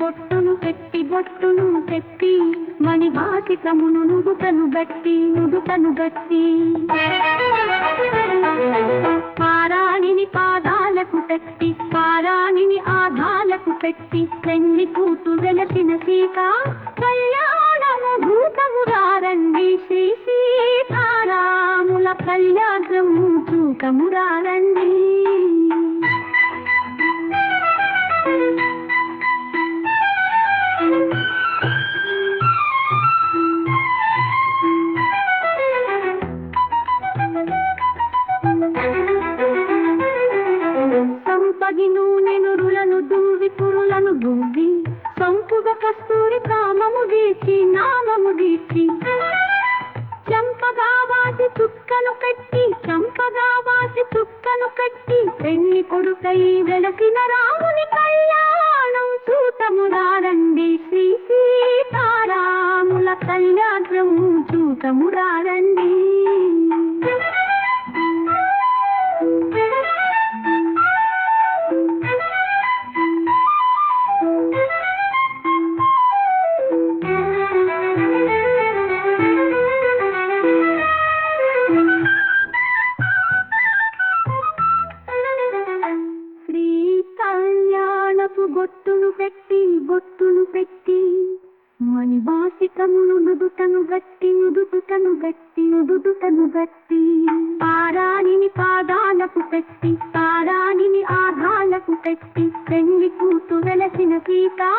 బొట్టును పెట్టి బొట్టును పెట్టి తెప్పి మణివాసికమును నుగుతను బట్టి నుదుటను గట్టి పారాణిని పాదాలకు పెట్టి పారాణిని ఆధాలకు పెట్టి పెళ్ళి కూతు వెలసిన సీత కళ్యాణము భూతమురారండి శ్రీ సీతారాముల కళ్యాణము భూతమురారండి సంపగి పురులను దూవి సంపుగ కస్తూరి కామము గీచి నామము గీచి. చంపగా వాసి చుక్కను కట్టి చంపగా వాసి చుక్కను కట్టి పెళ్ళి కొడుకై వెలసిన రాముని కళ్యాణం చూతమురారండి శ్రీ సీతారాముల కళ్యాణం చూతమురారండి పెట్టి బొట్టును పెట్టి మణివాసికమును నుదుటను గట్టి నుదుటను గట్టి నుదుటను గట్టి. పారాణిని పాదాలకు పెట్టి పారాణిని ఆధాలకు పెట్టి పెళ్ళి కూతు వెలసిన సీతా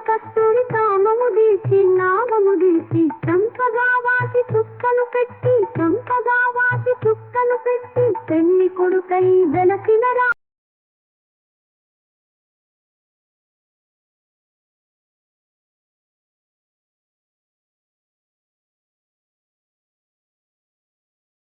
కస్తూరి కామము దీచి నామము దీచి చంపగా వాసి చుక్కను పెట్టి చంపగా వాసి చుక్కను పెట్టి పెళ్ళి కొడుకై వెలసిన